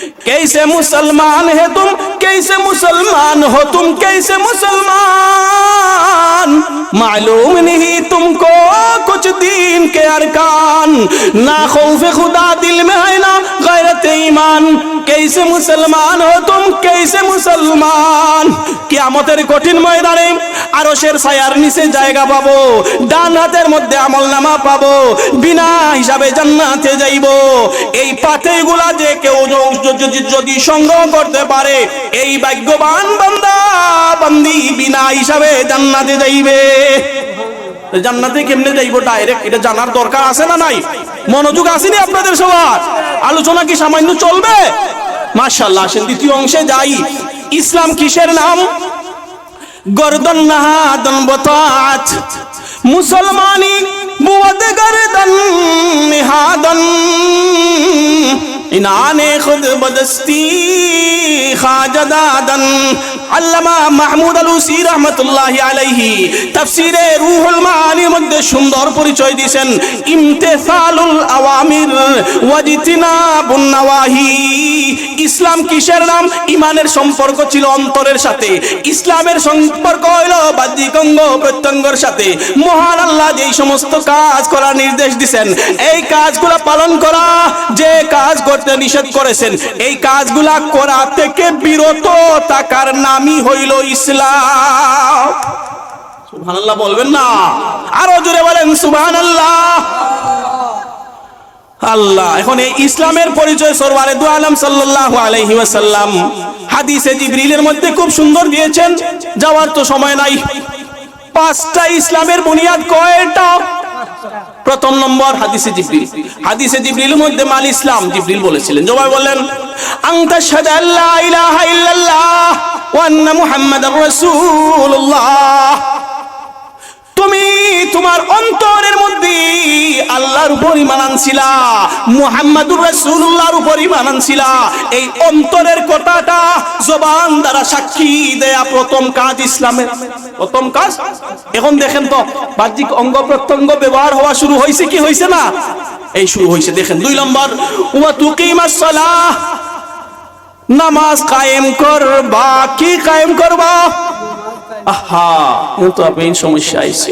कैसे मुसलमान है तुम कैसे मुसलमान हो तुम कैसे मुसलमान मालूम नहीं तुमको कुछ दीन के अरकान ना खौफ खुदा दिल में है ना गैरत ईमान कैसे मुसलमान हो तुम कैसे মুসলমান কিয়ামতের কঠিন ময়দানে আরশের ছায়ার নিচে জায়গা পাবো ডান হাতের মধ্যে আমল নামা পাবো বিনা হিসাবে জান্নাতে যাইব এই পাথেগুলা যে কেউ য- য- য- যদি সংগ্রহ করতে পারে, এই ভাগ্যবান বান্দা বান্দি বিনা হিসাবে জান্নাতে যাইবে। জান্নাতে কেমনে যাইব ডাইরেক্ট এটা জানার দরকার আছে না নাই? মনোযোগ আসেনি আপনাদের সবার? আলোচনা কি সামান্য চলবে? মাশাল্লাহ আসেন দ্বিতীয় অংশে যাই। ইসলাম কিসের নাম? গর্দন নাহাদন বতাত। মুসলমানি বুয়দ গর্দন নিহাদন। انہاں خود بدستی خواجہ আল্লামা মাহমুদ আলুসি রহমতুল্লাহ আলাইহি তাফসিরে রুহুল মানির মধ্যে সুন্দর পরিচয় দিয়েছেন, ইমতেসালুল আওয়ামির ওয়াজিতিনাবুন নাওয়াহি। ইসলাম কিসের নাম? ইমানের সম্পর্ক ছিল অন্তরের সাথে। ইসলামের সম্পর্ক হইল বাহ্যিক অঙ্গ প্রত্যঙ্গর সাথে। মহান আল্লাহ যেই সমস্ত কাজ করার নির্দেশ দিছেন এই কাজগুলো পালন করা, যে কাজ করতে নিষেধ করেছেন, এই কাজগুলা করা থেকে বিরত থাকার নামই হইল ইসলাম। সুবহানাল্লাহ বলবেন না? আরও জোরে বলেন, সুবহানাল্লাহ। আল্লাহ, এখন এই ইসলামের পরিচয় সরওয়ারে দু আলম সাল্লাল্লাহু আলাইহি ওয়াসাল্লাম হাদিসে জিবরিলের মধ্যে খুব সুন্দর দিয়েছেন, যাওয়ার তো সময় নাই। পাঁচটা ইসলামের বুনিয়াদ কয়টা? প্রথম নম্বর হাদিসে জিবরিল। হাদিসে জিবরিলের মধ্যে মাল ইসলাম, জিবরিল বলেছিলেন। জবাই বললেন, আনতা শাদা আল্লাহ ইলাহা ইল্লাল্লাহ ওয়া আন্না মুহাম্মাদার রাসূলুল্লাহ। তুমি তোমার অন্তরের মধ্যে আল্লাহর উপর ইমান আনছিলা, মুহাম্মাদুর রাসূলুল্লাহর উপর ইমান আনছিলা, এই অন্তরের কথাটা জবান দ্বারা সাক্ষী দেয়া প্রথম কাজ ইসলামের। প্রথম কাজ? এখন দেখেন তো, বাহ্যিক অঙ্গ প্রত্যঙ্গ ব্যবহার হওয়া শুরু হয়েছে কি হয়েছে না? এই শুরু হয়েছে, দেখেন, দুই নম্বর, ওয়া তুকিমাস সালাহ নামাজ কায়েম করবা, কি কায়েম করবা? আহা কিন্তু আপনি সমস্যা আইছে।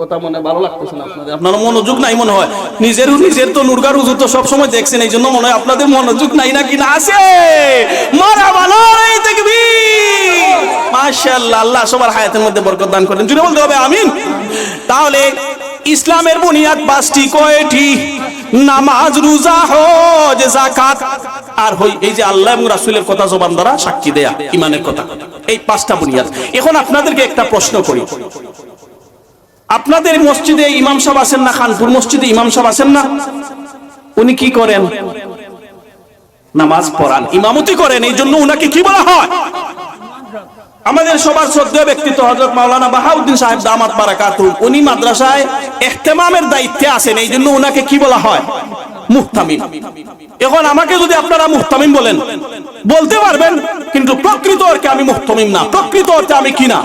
কথা মনে ভালো লাগতেছে না আপনাদের। আপনার মনোযোগ নাই মনে হয়? নিজের নিজের তো নুরগার তো সবসময় দেখছেন, এই জন্য মনে হয় আপনাদের মনোযোগ নাই না কি না আছে? মারা ভালো দেখবি আল্লাহ সবার হায়াতের মধ্যে বরকত দান করেন। জুড়ে বলতে হবে আমিন। তাহলে ইসলামের বুনিয়াদ পাঁচটি কয়টি? নামাজ, রোজা, হজ, যাকাত আর হই এই যে আল্লাহ এবং রাসূলের কথা জবান দ্বারা সাক্ষী দেয়া ইমানের কথা। এই পাঁচটা বুনিয়াদ। এখন আপনাদেরকে একটা প্রশ্ন করি। আপনাদের মসজিদে ইমাম সাহেব আছেন না, খানপুর মসজিদে ইমাম সাহেব আছেন না? উনি কি করেন? নামাজ পড়ান। ইমামতি করেন, এই জন্য উনাকে কি বলা হয়? আমাদের সবার শ্রদ্ধেয় ব্যক্তিত্ব হযরত মাওলানা বাহাউদ্দিন সাহেব দামাত বারাকাতু উনি মাদ্রাসায় ইহতেমামের দায়িত্বে আছেন, এই জন্য উনাকে কি বলা হয়? মুহতামিম। এখন আমাকে যদি আপনারা মুহতামিম বলেন, বলতে পারবেন, কিন্তু প্রকৃত অর্থে আমি মুহতামিম না। প্রকৃত অর্থে আমি কি না?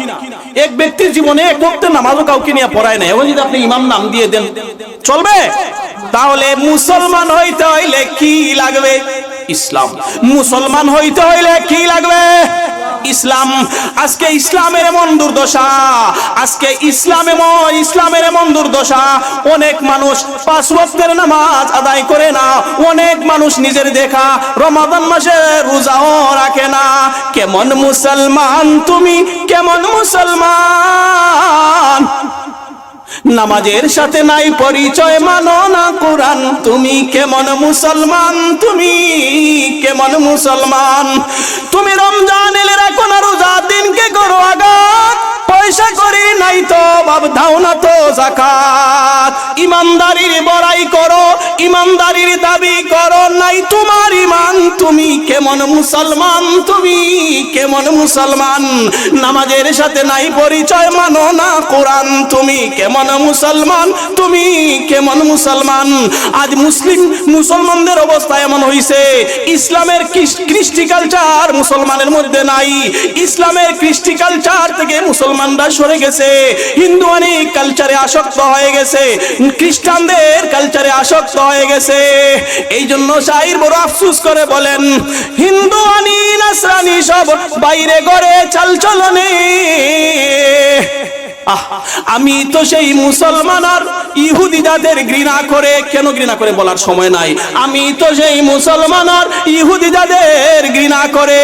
এক ব্যক্তির জীবনে এক ওয়াক্তে নামাজও কাউকে নিয়ে পড়ায় না এবং যদি আপনি ইমাম নাম দিয়ে দেন, চলবে? তাহলে মুসলমান হইতে হইলে কি লাগবে? ইসলাম। মুসলমান হইতে হইলে কি লাগবে? ইসলাম। আজকে ইসলামের এমন দুর্দশা, আজকে ইসলাম এমন, ইসলামের এমন দুর্দশা। অনেক মানুষ পাঁচ ওয়াক্তের নামাজ আদায় করে না, অনেক মানুষ নিজের দেখা রমাদান মাসে রোজাও রাখে না। কেমন মুসলমান তুমি, কেমন মুসলমান? নামাজের সাথে নাই পরিচয়, মানো না কোরআন। তুমি কেমন মুসলমান, তুমি কেমন মুসলমান? তুমি রমজান এলে রাখো না রোজা দিনকে করো আঘাত। পয়সা করি নাই তো বাব দাও না তো জাকাত ইমানদারির বড়াই করো, ইমানদারির দাবি করো, নাই তোমার ইমান। তুমি কেমন মুসলমান, তুমি কেমন মুসলমান? নামাজের সাথে নাই পরিচয়, মানো না কোরআন। তুমি কেমন মুসলমান, তুমি কেমন মুসলমান? আজ মুসলিম, মুসলমানদের অবস্থা এমন হইছে, ইসলামের কৃষ- কৃষ্টি কালচার মুসলমানের মধ্যে নাই। ইসলামের কৃষ্টি কালচার থেকে মুসলমানরা সরে গেছে হিন্দুয়ানি কালচারে আসক্ত হয়ে গেছে খ্রিস্টানদের কালচারে আসক্ত হয়ে গেছে। এই জন্য শাহির বড় আফসুস করে বলেন হিন্দুয়ানি নাসরানি সব বাইরে গড়ে চাল চলনে। আহ, আমি তো সেই মুসলমান আর ইহুদি যাদের ঘৃণা করে কেন ঘৃণা করে বলার সময় নাই? আমি তো সেই মুসলমান আর ইহুদি যাদের ঘৃণা করে।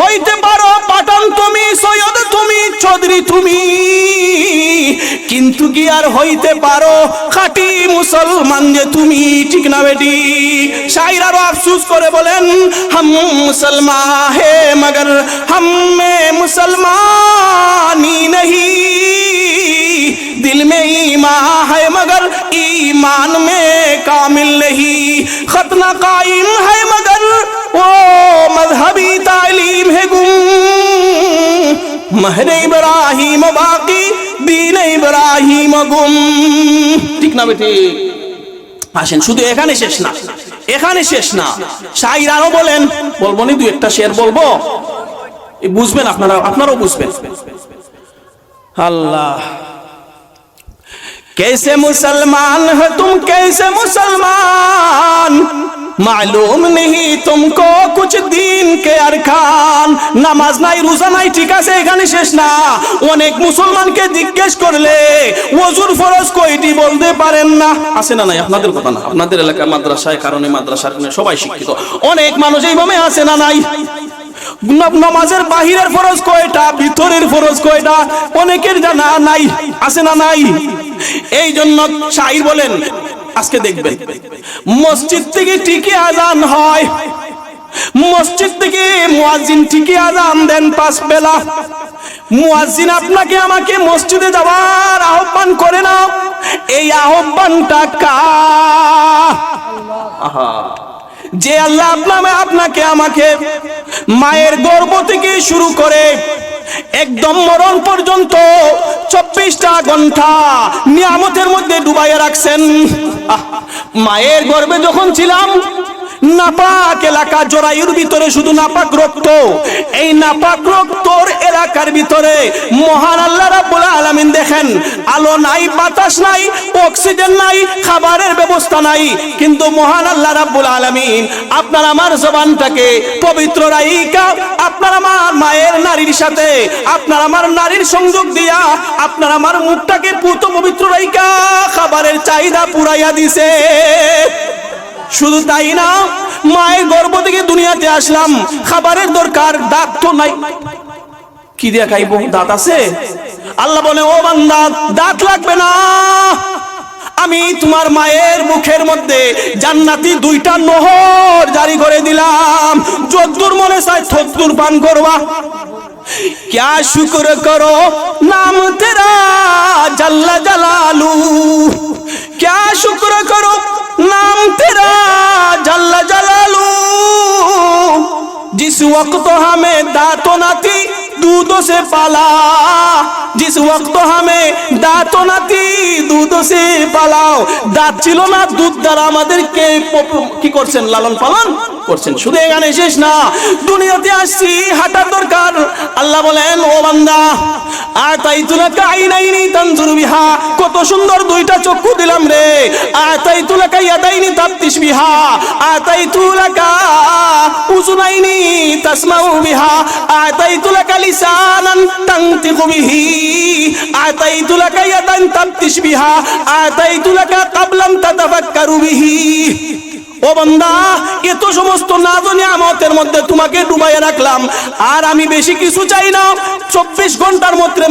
হইতে পারো পাঠান তুমি সৈয়দ চৌধুরী তুমি। কিন্তু কি আর হইতে পারো খাটি মুসলমান যে তুমি? ঠিক না বেটি? শাইরারও আফসুস করে বলেন, হাম মুসলমান হে, মগর হাম মে মুসলমানি নহি। দিল মে ইমা হে মগর ইমান মে কামিল নহি। খতনা কাইম হে মগর, ও মজহবি তালিম হে গুম। মাহর ইব্রাহিম বাকি, দিন ইব্রাহিম গুম। ঠিক না বেটি? আসেন, শুধু এখানে শেষ না, এখানে শেষ না। শাহির আরও বলেন, বলব নি দু একটা শেয়ার বলব বুঝবেন আপনারা, আপনারাও বুঝবেন। আল্লাহ। कैसे मुसलमान हो तुम कैसे मुसलमान मालूम नहीं तुमको कुछ दीन के अरकान নামাজ নাই রোজা নাই ঠিক আছে এখানে শেষ না অনেক মুসলমানকে জিজ্ঞেস করলে ওজুর ফরজ কয়টি বলতে পারেন না আছে না নাই আপনাদের কথা না আপনাদের এলাকার মাদ্রাসায় কারণে মাদ্রাসার কারণে সবাই শিক্ষিত অনেক মানুষ এইভাবে আছে না নাই ন- নামাজের বাহিরের ফরজ কয়টা ভিতরের ফরজ কয়টা অনেকের জানা নাই আছে না নাই এই জন্য শাহির বলেন, আজকে দেখবেন, মসজিদ থেকে ঠিকই আজান হয়। মসজিদ থেকে মুয়াজ্জিন ঠিকই আজান দেন পাঁচ বেলা। মুয়াজ্জিন আপনাকে আমাকে মসজিদে যাওয়ার আহ্বান করে না। এই আহ্বানটা কা যে আল্লাহ আপনাকে আপনাকে আমাকে মায়ের গর্ভ থেকে শুরু করে একদম মরণ পর্যন্ত চব্বিশটা ঘণ্টা নিয়ামতের মধ্যে ডুবাইয়া রাখছেন। মায়ের গর্বে যখন ছিলাম নাপাক এলাকা জরায়ুর ভিতরে শুধু নাপাক রক্ত। এই নাপাক রক্তর এলাকার ভিতরে মহান আল্লাহ রাব্বুল আলামিন দেখেন, আলো নাই, বাতাস নাই, অক্সিজেন নাই, খাবারের ব্যবস্থা নাই। কিন্তু মহান আল্লাহ রাব্বুল আলামিন আপনার আমার জবানটাকে পবিত্র রাইকা, আপনার আমার মায়ের নারীর সাথে, আপনার আমার নারীর সংযোগ দিয়া, আপনার আমার মুখটাকে পুত পবিত্র রাইকা খাবারের চাহিদা পুরাইয়া দিছে। শুধু তাই না মায়ের গর্ভ থেকে দুনিয়াতে আসলাম খাবারের দরকার দাঁত তো নাই কি দিয়া খাইবো দাঁত আছে আল্লাহ বলে ও বান্দা দাঁত লাগবে না আমি তোমার মায়ের মুখের মধ্যে জান্নাতি দুইটা নহর জারি করে দিলাম যদ্দুর মনে চায় থদ্দুর পান করবা क्या शुक्र करो नाम तेरा जल्ला जलालू क्या शुक्र करो नाम तेरा जल्ला जलालू जिस वक्त हमें दांतों न थी दूधों से पाला जिस वक्त हमें दांतों न थी दूधों से পালাও দাঁত ছিল না দুধ দ্বারা আমাদেরকে পপ- কি করছেন লালন পালন করছেন। শুধু এখানে শেষ না, দুনিয়াতে আসছি, হাঁটার দরকার। আল্লাহ বলেন, ও বান্দা আর তাই তুলা কাই নাই নি তানজুর বিহা, কত সুন্দর দুইটা চক্ষু দিলাম রে। আর তাই তুলা কাই আদাইনি তাপ্তিস বিহা আর তাই তুলা কা উজুনাইনি তাসমাউ বিহা আর তাই তুলা কা লিসানান তানতিকু বিহি আর তাই তুলা কা ইয়াদান তাপ্তিস বিহা আর তাই কাবলাম তাতাফাক্কারু বিহি। ও বন্দা, এত সমস্ত নাজনি আমতের মধ্যে তোমাকে ডুবাইয়ে রাখলাম। আর আমি বেশি কিছু চাই না। চব্বিশ ঘণ্টার মধ্যে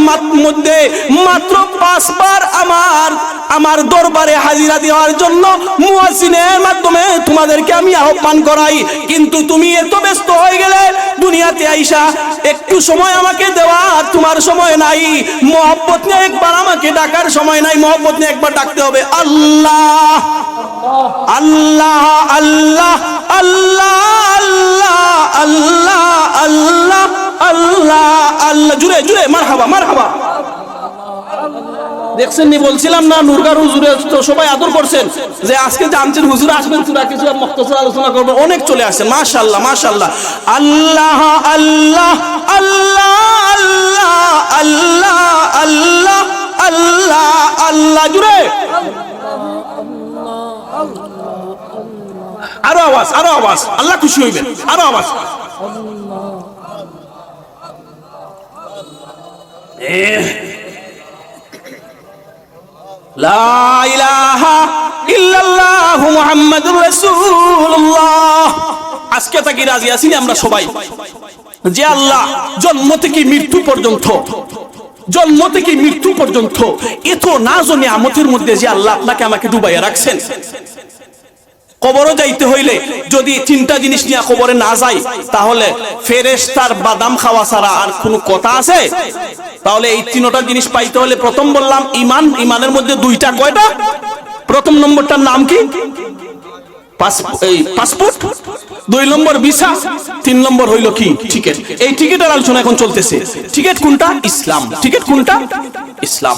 মধ্যে মাত্র পাঁচবার আমার আমার দরবারে হাজিরা দেওয়ার জন্য মুয়াজিনের মাধ্যমে তোমাদেরকে আমি আহ্বান করাই। কিন্তু তুমি এত ব্যস্ত হয়ে গেলে দুনিয়াতে আইসা একটু সময় আমাকে দেওয়ার তোমার সময় নাই। মহব্বত নিয়ে একবার আমাকে ডাকার সময় নাই, মহব্বত নিয়ে একবার ডাকতে হবে। আল্লাহ আল্লাহ আল্লাহ আল্লাহ আল্লাহ আল্লাহ আল্লাহ আল্লাহ আল্লাহ। জুড়ে জুড়ে মার হাবা মার হাবা দেখছেন নি? বলছিলাম না, নুরগার হুজুরে তো সবাই আদর করছেন। যে আজকে জানছেন হুজুর আসবেন, সুরা কিছু মক্তসর আলোচনা করবেন, অনেক চলে আসেন মাশাআল্লাহ মাশাআল্লাহ। আল্লাহ আল্লাহ আল্লাহ আল্লাহ আল্লাহ আল্লাহ আল্লাহ আল্লাহ, জুড়ে। আরও আওয়াজ আরও আওয়াজ। আল্লাহ খুশি হইবেন। আরও আওয়াজ। এহ লা ইলাহা ইল্লাল্লাহু মুহাম্মাদুর রাসূলুল্লাহ আজকে তাকে রাজি আছি আমরা সবাই? যে আল্লাহ জন্ম থেকে মৃত্যু পর্যন্ত, জন্ম থেকে মৃত্যু পর্যন্ত, এত না জনে আমতের মধ্যে যে আল্লাহ আপনাকে আমাকে ডুবাইয়া রাখছেন। কবরও যাইতে হইলে যদি তিনটা জিনিস নিয়ে কবরে না যাই, তাহলে ফেরেশতার বাদাম খাওয়া ছাড়া আর কোনো কথা আছে? তাহলে এই তিনটা জিনিস পাইতে হলে প্রথম বললাম ইমান ইমানের মধ্যে দুইটা কয়টা? প্রথম নম্বরটার নাম কি? পাসপোর্ট। দুই নম্বর তিন নম্বর হইল কি? এই আলোচনা এখন চলতেছে। ইসলাম। টিকিট কোনটা? ইসলাম।